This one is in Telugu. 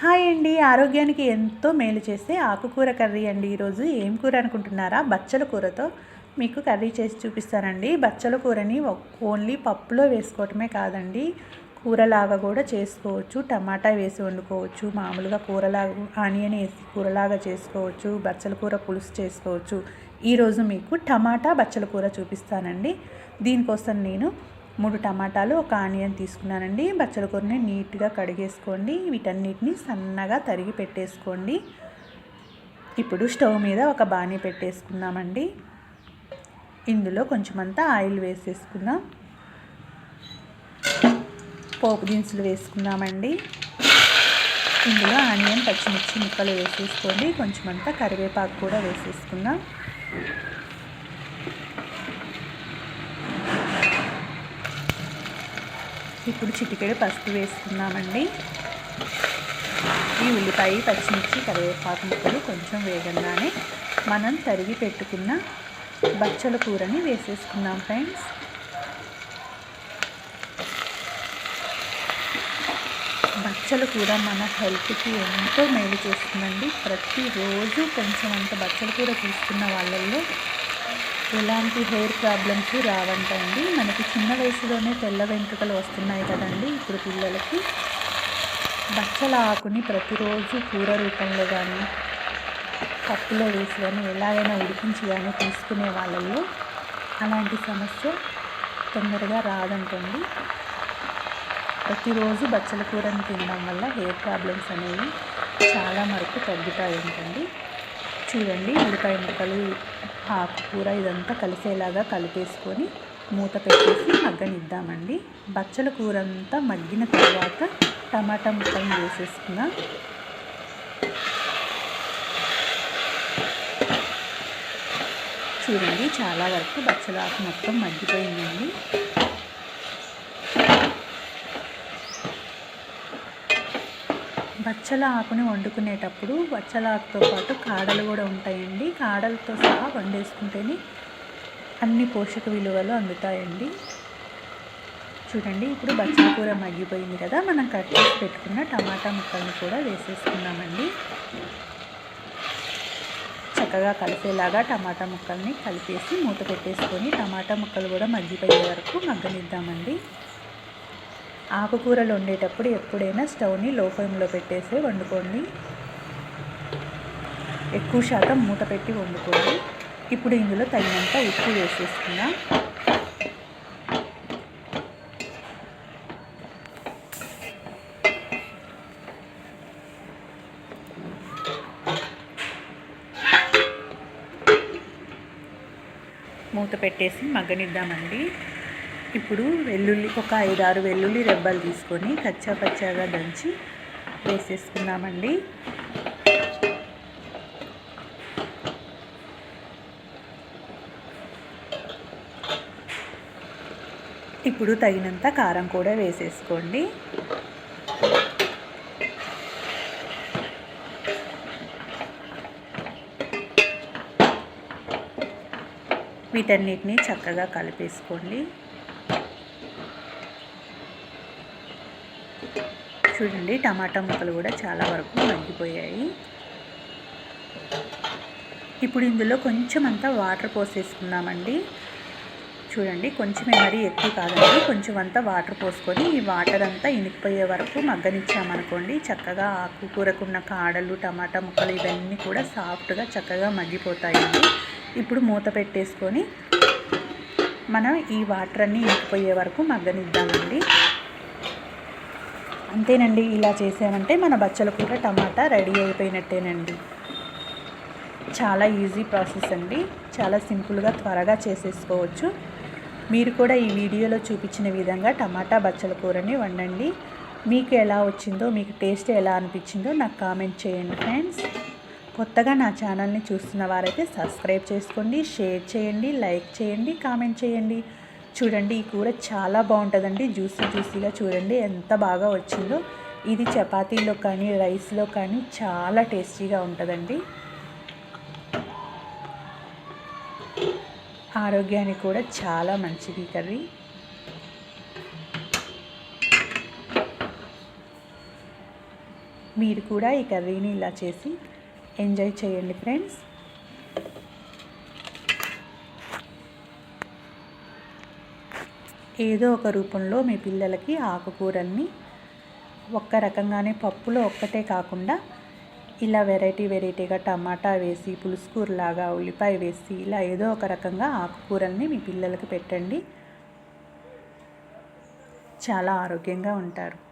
హాయ్ అండి. ఆరోగ్యానికి ఎంతో మేలు చేసే ఆకుకూర కర్రీ అండి ఈరోజు. ఏం కూర అనుకుంటున్నారా? బచ్చల కూరతో మీకు కర్రీ చేసి చూపిస్తానండి. బచ్చల కూరని ఓన్లీ పప్పులో వేసుకోవటమే కాదండి. కూరలాగా కూడా చేసుకోవచ్చు. టమాటా వేసి వండుకోవచ్చు. మామూలుగా కూరలాగా ఆనియన్ వేసి కూరలాగా చేసుకోవచ్చు. బచ్చల కూర పులుసు చేసుకోవచ్చు. ఈరోజు మీకు టమాటా బచ్చల కూర చూపిస్తానండి. దీనికోసం నేను మూడు టమాటాలు ఒక ఆనియన్ తీసుకున్నానండి. బచ్చల కూరని నీట్గా కడిగేసుకోండి. వీటన్నిటిని సన్నగా తరిగి పెట్టేసుకోండి. ఇప్పుడు స్టవ్ మీద ఒక బాణీ పెట్టేసుకుందామండి. ఇందులో కొంచెమంతా ఆయిల్ వేసేసుకుందాం. పోపు దినుసులు వేసుకుందామండి. ఇందులో ఆనియన్ పచ్చిమిర్చి ముక్కలు వేసేసుకోండి. కొంచెమంతా కరివేపాకు కూడా వేసేసుకుందాం. ఇప్పుడు చిటికెడు పసుపు వేసుకుందామండి. ఈ ఉల్లిపాయ పచ్చిమిర్చి కరివేపాకు ముక్కలు కొంచెం వేగంగానే మనం తరిగి పెట్టుకున్న బచ్చల కూరని వేసేసుకుందాం ఫ్రెండ్స్. బచ్చల కూర మన హెల్త్కి ఎంతో మేలు చేస్తుందండి. ప్రతిరోజు కొంచెం అంత బచ్చల కూర తీసుకున్న వాళ్ళల్లో ఎలాంటి హెయిర్ ప్రాబ్లమ్స్ రావంటండి. మనకి చిన్న వయసులోనే తెల్ల వెంట్రుకలు వస్తున్నాయి కదండి ఇప్పుడు పిల్లలకి. బచ్చల ఆకుని ప్రతిరోజు కూర రూపంలో కానీ పప్పులో వేసి కానీ ఎలాగైనా ఉడికించి కానీ తీసుకునే వాళ్ళల్లో అలాంటి సమస్య తొందరగా రాదంటండి. ప్రతిరోజు బచ్చల కూరని తినడం వల్ల హెయిర్ ప్రాబ్లమ్స్ అనేవి చాలా మరకు తగ్గుతాయి ఉంటుంది చూడండి ఉల్లిపాయ ముక్కలు ఆకుకూర ఇదంతా కలిసేలాగా కలిపేసుకొని మూత పెట్టేసి మగ్గనిద్దామండి. బచ్చల కూర అంతా మగ్గిన తర్వాత టమాటా ముక్కలు వేసేసుకుందాం చూడండి చాలా వరకు బచ్చల ఆకు మొత్తం మగ్గిపోయిందండి. బచ్చల ఆకుని వండుకునేటప్పుడు బచ్చల ఆకుతో పాటు కాడలు కూడా ఉంటాయండి. కాడలతో సహా వండేసుకుంటేనే అన్ని పోషక విలువలు అందుతాయండి. చూడండి ఇప్పుడు బచ్చల కూర మగ్గిపోయింది కదా మనం కట్ చేసి పెట్టుకున్న టమాటా ముక్కల్ని కూడా వేసేసుకున్నామండి చక్కగా కలిసేలాగా టమాటా ముక్కల్ని కలిపేసి మూత పెట్టేసుకొని టమాటా ముక్కలు కూడా మగ్గిపోయే వరకు మగ్గనిద్దామండి. ఆకుకూరలు వండేటప్పుడు ఎప్పుడైనా స్టవ్ని లో ఫ్లేమ్లో పెట్టేసి వండుకోండి. ఎక్కువ శాతం మూత పెట్టి వండుకోండి. ఇప్పుడు ఇందులో తగినంత ఉప్పు వేసేసుకుందాం. మూత పెట్టేసి మగ్గనిద్దామండి. ఇప్పుడు వెల్లుల్లి ఒక ఐదారు వెల్లుల్లి రెబ్బలు తీసుకొని కచ్చా పచ్చాగా దంచి వేసేసుకున్నామండి ఇప్పుడు తగినంత కారం కూడా వేసేసుకోండి. వీటన్నిటిని చక్కగా కలిపేసుకోండి. చూడండి టమాటా ముక్కలు కూడా చాలా వరకు మగ్గిపోయాయి. ఇప్పుడు ఇందులో కొంచెం అంతా వాటర్ పోసేసుకున్నామండి చూడండి కొంచెమే మరీ ఎక్కువ కాదండి. కొంచెం అంతా వాటర్ పోసుకొని ఈ వాటర్ అంతా ఇనికిపోయే వరకు మగ్గనిచ్చామనుకోండి చక్కగా ఆకుకూరకున్న కాడలు టమాటా ముక్కలు ఇవన్నీ కూడా సాఫ్ట్గా చక్కగా మగ్గిపోతాయండి. ఇప్పుడు మూత పెట్టేసుకొని మనం ఈ వాటర్ అన్నీ ఇంకిపోయే వరకు మగ్గనిద్దామండి. అంతేనండి ఇలా చేసామంటే మన బచ్చల కూర టమాటా రెడీ అయిపోయినట్టేనండి. చాలా ఈజీ ప్రాసెస్ అండి చాలా సింపుల్గా త్వరగా చేసేసుకోవచ్చు. మీరు కూడా ఈ వీడియోలో చూపించిన విధంగా టమాటా బచ్చల కూరని వండండి. మీకు ఎలా వచ్చిందో మీకు టేస్ట్ ఎలా అనిపించిందో నాకు కామెంట్ చేయండి ఫ్రెండ్స్. కొత్తగా నా ఛానల్ని చూస్తున్న వారైతే సబ్స్క్రైబ్ చేసుకోండి షేర్ చేయండి లైక్ చేయండి కామెంట్ చేయండి. చూడండి ఈ కూర చాలా బాగుంటుందండి. జ్యూసీ జ్యూసీగా చూడండి ఎంత బాగా వచ్చిందో. ఇది చపాతీలో కానీ రైస్లో కానీ చాలా టేస్టీగా ఉంటుందండి. ఆరోగ్యానికి కూడా చాలా మంచిది కర్రీ. మీరు కూడా ఈ కర్రీని ఇలా చేసి ఎంజాయ్ చేయండి ఫ్రెండ్స్. ఏదో ఒక రూపంలో మీ పిల్లలకి ఆకుకూరల్ని ఒక్క రకంగానే పప్పులో ఒక్కటే కాకుండా ఇలా వెరైటీ వెరైటీగా టమాటా వేసి పులుసుకూరలాగా ఉల్లిపాయ వేసి ఇలా ఏదో ఒక రకంగా ఆకుకూరల్ని మీ పిల్లలకి పెట్టండి. చాలా ఆరోగ్యంగా ఉంటారు.